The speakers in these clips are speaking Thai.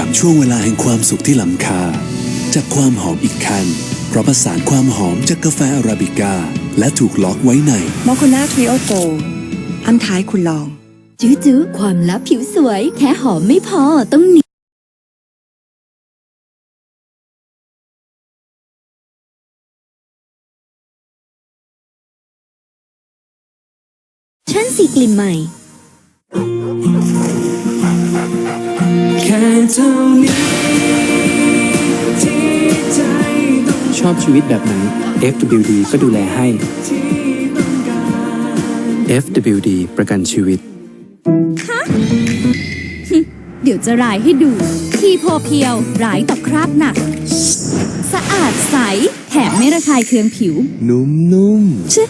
ดื่มด่ำช่วงเวลาแห่งความสุขที่ล้ำค่าจากความหอมอีกคันเพราะผสานความหอมจากกาแฟอาราบิก้า และถูกล็อกไว้ในมอคนาทริโอโกอันท้ายคุณลอง จื้อจื้อความลับผิวสวย แค่หอมไม่พอต้องหนีฉันสีกลิ่นใหม่ เท่านี้ที่ใจต้องชอบชีวิตแบบไหน FWD ก็ดูแลให้ FWD ประกันชีวิต เดี๋ยวจะรายให้ดูที่โพเพียวร้ายต่อคราบหนัก สะอาดใส แถมไม่ระคายเคืองผิว นุ่มชึ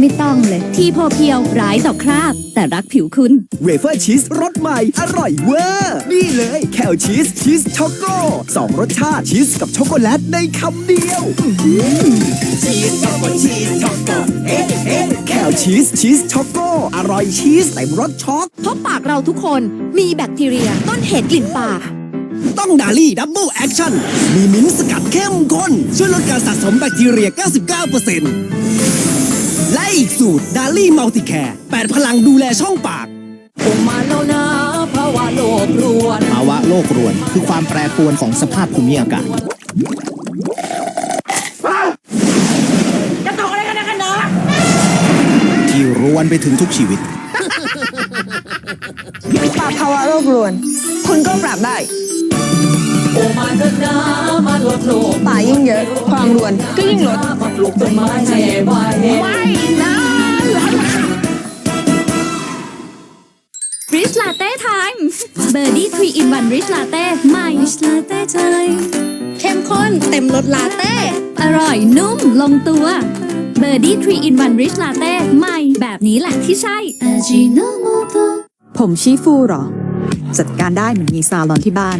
ไม่ต้องเลย ที่โพเพียวร้ายต่อคราบ แต่รักผิวคุณ เวเฟอร์ชีสรสใหม่ อร่อยเวอร์นี่เลยแคลชีสชีสช็อกโกสองรสชาติชีสกับช็อกโกแลตในคำเดียวชีสช็อกโกชีสช็อกโกเอ๊ะเอ๊ะแคลชีสชีสช็อกโกอร่อยชีสเต็มรสช็อกเพราะปากเราทุกคนมีแบคทีเรียต้นเหตุกลิ่นปากต้องดาลี่ดับเบิลแอคชั่น มีมิ้นท์สกัดเข้มข้น ช่วยลดการสะสมแบคทีเรีย 99%และ อีกสูตรดาลี่มัลติแคร์8พลังดูแลช่องปากมาแล้วนะภาวะโลกรวนภาวะโลกรวน คือความแปรปรวนของสภาพภูมิอากาศที่รวนไปถึงทุกชีวิต ปราบภาวะโรครวน คุณก็ปราบได้โอ้มาเถอะนะมาลดโลกป่ายิ่งเยอะ ความรวนก็ยิ่งลดมา ปลูกต้นไม้ให้ไว้ไม่นะริชลาเต้ไทม์เบอร์ดี้ทรีอินวันริชลาเต้ใหม่ริชลาเต้ใจเข้มข้นเต็มรสลาเต้ อร่อยนุ่มลงตัวเบอร์ดี้ทรีอินวันริชลาเต้ใหม่แบบนี้แหละที่ใช่ผมชี้ฟูเหรอ จัดการได้เหมือนมีซาลอนที่บ้าน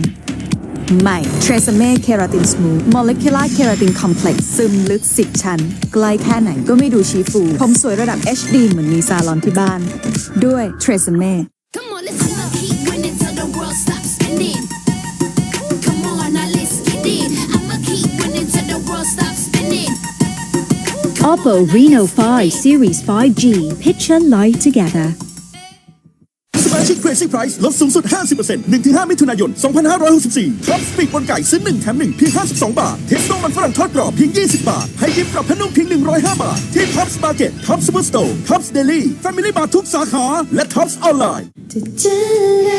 ใหม่ t r e s m e Keratin Smooth Molecular Keratin Complex ซึมลึก 10 ชั้น ใกล้แค่ไหนก็ไม่ดูชี้ฟู ผมสวยระดับ HD เหมือนมีซาลอนที่บ้าน ด้วย t r e s m e Come on, let's I'ma keep winning till the world stops spinning. Come on, now let's get it. I'ma keep winning till the world stops spinning. Oppo Reno 5 Series 5G Picture Light Together ส มาชิก Crazy Price ลดสูงสุด 50% 1-5 มิถุนายน 2564ครับสปีกบนไก่ซื้อ1แถม1เพียง 52 บาท เทสโต้มันฝรั่งทอดกรอบเพียง 20 บาท ให้ยิบกับพนุ่มเพียง 105 บาท ที่ Tops Market Tops Superstore Tops Daily Family Mart ทุกสาขา และ Tops ออนไลน์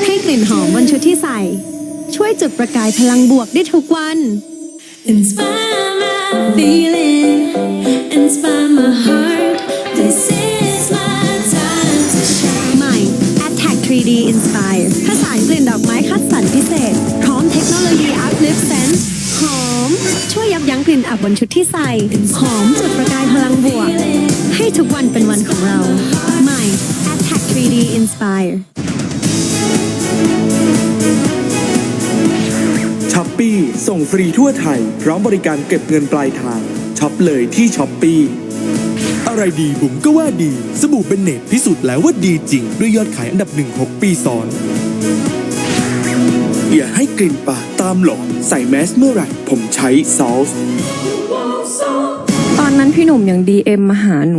ให้กลิ่นหอมบนชุดที่ใส่ ช่วยจุดประกายพลังบวกได้ทุกวัน Inspire my feeling Inspire my heart 3D Inspire ผสานกลิ่นดอกไม้คัดสรรพิเศษ พร้อมเทคโนโลยี Uplift Sense หอม ช่วยยับยั้งกลิ่นอับบนชุดที่ใส่ หอมจุดประกายพลังบวก ให้ทุกวันเป็นวันของเรา ใหม่ Attack 3D Inspire ช้อปปี้ส่งฟรีทั่วไทย พร้อมบริการเก็บเงินปลายทางช็อปเลยที่ช้อปปี้ อะไรดีบุ๋มก็ว่าดี สบู่เบนเนตพิสูจน์แล้วว่าดีจริง ด้วยยอดขายอันดับหนึ่งหกปีซ้อน อย่าให้กลิ่นปากตามหลอกใส่แมสเมื่อไหร่ ผมใช้ซอลตอนนั้นพี่หนุ่มยังดีเอ็มมาหาหนู